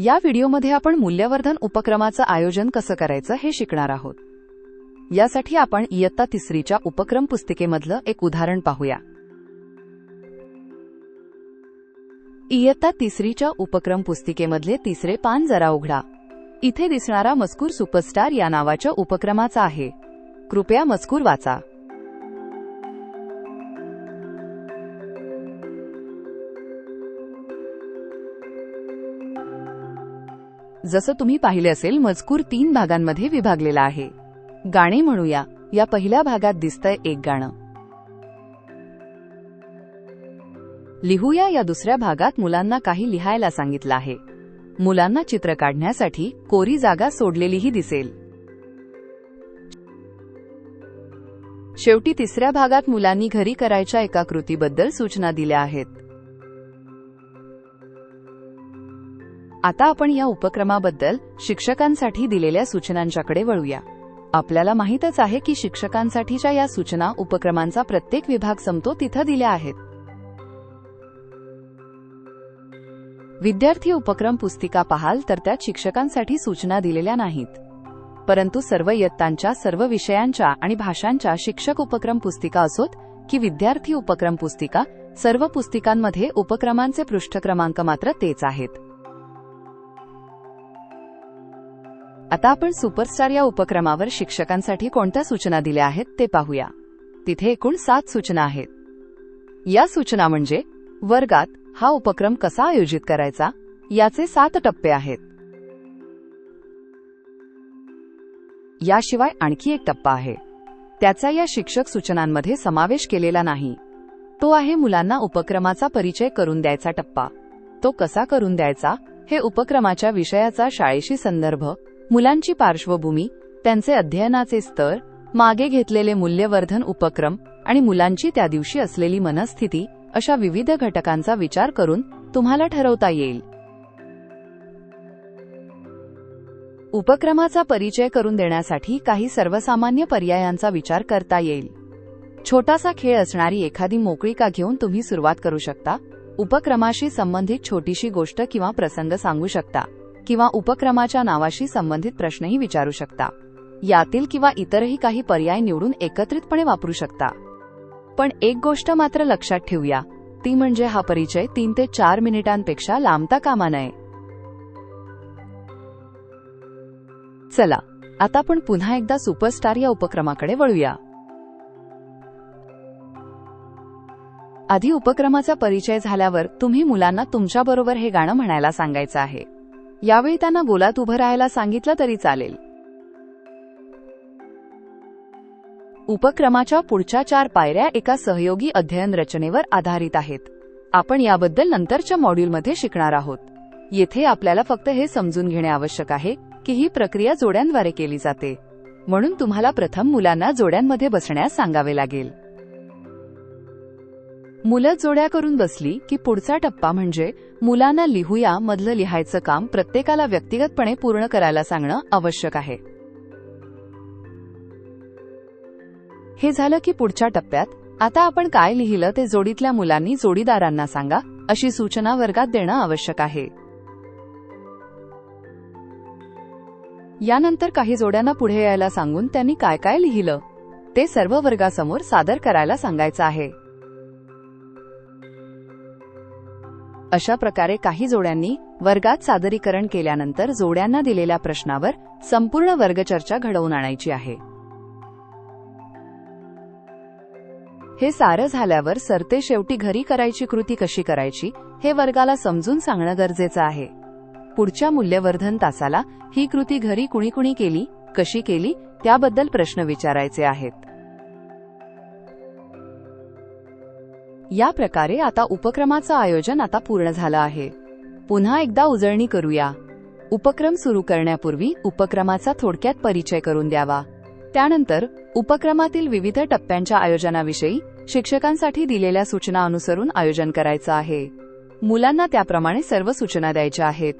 या व्हिडिओमध्ये आपण मूल्यवर्धन उपक्रमाचं आयोजन कसं करायचं हे शिकणार आहोत. यासाठी आपण इयत्ता तिसरीच्या उपक्रम पुस्तिकेमधलं एक उदाहरण पाहूया. इयत्ता तिसरीच्या उपक्रम पुस्तिकेमधले तिसरे पान जरा उघडा. इथे दिसणारा मजकूर सुपरस्टार या नावाच्या उपक्रमाचा आहे. कृपया मजकूर वाचा. जसं तुम्ही पाहिले असेल मजकूर तीन भागांमध्ये विभागलेला आहे. गाणे म्हणूया. या पहिल्या भागात दिसतंय एक गाणं. लिहूया या दुसऱ्या भागात मुलांना काही लिहायला सांगितलं आहे. मुलांना चित्र काढण्यासाठी कोरी जागा सोडलेलीही दिसेल. शेवटी तिसऱ्या भागात मुलांनी घरी करायच्या एका कृतीबद्दल सूचना दिल्या आहेत. आता आपण या उपक्रमाबद्दल शिक्षकांसाठी दिलेल्या सूचनांच्याकडे वळूया. आपल्याला माहीतच आहे की शिक्षकांसाठीच्या या सूचना उपक्रमांचा प्रत्येक विभाग संपतो तिथं दिल्या आहेत. विद्यार्थी उपक्रम पुस्तिका पाहाल तर त्यात शिक्षकांसाठी सूचना दिलेल्या नाहीत. परंतु सर्व इयत्तांच्या सर्व विषयांच्या आणि भाषांच्या शिक्षक उपक्रम पुस्तिका असोत की विद्यार्थी उपक्रम पुस्तिका सर्व पुस्तिकांमध्ये उपक्रमांचे पृष्ठ क्रमांक मात्र तेच आहेत. आता आपण सुपरस्टार या उपक्रमावर शिक्षकांसाठी कोणत्या सूचना दिल्या आहेत ते पाहूया. तिथे एकूण सात सूचना आहेत. या सूचना म्हणजे वर्गात हा उपक्रम कसा आयोजित करायचा याचे सात टप्पे आहेत. याशिवाय आणखी एक टप्पा आहे. त्याचा या शिक्षक सूचनांमध्ये समावेश केलेला नाही. तो आहे मुलांना उपक्रमाचा परिचय करून द्यायचा टप्पा. तो कसा करून द्यायचा हे उपक्रमाच्या विषयाचा शाळेशी संदर्भ मुलांची पार्श्वभूमी त्यांचे अध्ययनाचे स्तर मागे घेतलेले मूल्यवर्धन उपक्रम आणि मुलांची त्या दिवशी असलेली मनस्थिती अशा विविध घटकांचा विचार करून तुम्हाला ठरवता येईल. उपक्रमाचा परिचय करून देण्यासाठी काही सर्वसामान्य पर्यायांचा विचार करता येईल. छोटासा खेळ असणारी एखादी मोकळीका घेऊन तुम्ही सुरुवात करू शकता उपक्रमाशी संबंधित छोटीशी गोष्ट किंवा प्रसंग सांगू शकता. किंवा उपक्रमाच्या नावाशी संबंधित प्रश्नही विचारू शकता. यातील किंवा इतरही काही पर्याय निवडून एकत्रितपणे वापरू शकता. पण एक गोष्ट मात्र लक्षात ठेवूया ती म्हणजे हा परिचय तीन ते चार मिनिटांपेक्षा लांबता कामा नये. चला आता आपण पुन्हा एकदा सुपरस्टार या उपक्रमाकडे वळूया. आधी उपक्रमाचा परिचय झाल्यावर तुम्ही मुलांना तुमच्याबरोबर हे गाणं म्हणायला सांगायचं आहे. यावेळी त्यांना गोलात उभं राहायला सांगितलं तरी चालेल. उपक्रमाच्या पुढच्या चार पायऱ्या एका सहयोगी अध्ययन रचनेवर आधारित आहेत. आपण याबद्दल नंतरच्या मॉड्यूलमध्ये शिकणार आहोत. येथे आपल्याला फक्त हे समजून घेणे आवश्यक आहे की ही प्रक्रिया जोड्यांद्वारे केली जाते. म्हणून तुम्हाला प्रथम मुलांना जोड्यांमध्ये बसण्यास सांगावे लागेल. मुलं जोड्या करून बसली की पुढचा टप्पा म्हणजे मुलांना लिहूया मधलं लिहायचं काम प्रत्येकाला व्यक्तिगतपणे पूर्ण करायला सांगणं आवश्यक आहे. हे झालं की पुढच्या टप्प्यात आता आपण काय लिहिलं ते जोडीतल्या मुलांनी जोडीदारांना सांगा अशी सूचना वर्गात देणं आवश्यक आहे. यानंतर काही जोड्यांना पुढे यायला सांगून त्यांनी काय काय लिहिलं ते सर्व वर्गासमोर सादर करायला सांगायचं आहे. अशा प्रकारे काही जोड्यांनी वर्गात सादरीकरण केल्यानंतर जोड्यांना दिलेल्या प्रश्नावर संपूर्ण वर्गचर्चा घडवून आणायची आहे. हे सारं झाल्यावर सरते शेवटी घरी करायची कृती कशी करायची हे वर्गाला समजून सांगणं गरजेचं आहे. पुढच्या मूल्यवर्धन तासाला ही कृती घरी कुणी कुणी केली कशी केली त्याबद्दल प्रश्न विचारायचे आहेत. या प्रकारे आता उपक्रमाचं आयोजन आता पूर्ण झालं आहे. पुन्हा एकदा उजळणी करूया. उपक्रम सुरू करण्यापूर्वी उपक्रमाचा थोडक्यात परिचय करून द्यावा. त्यानंतर उपक्रमातील विविध टप्प्यांच्या आयोजनाविषयी शिक्षकांसाठी दिलेल्या सूचना अनुसरून आयोजन करायचं आहे. मुलांना त्याप्रमाणे सर्व सूचना द्यायच्या आहेत.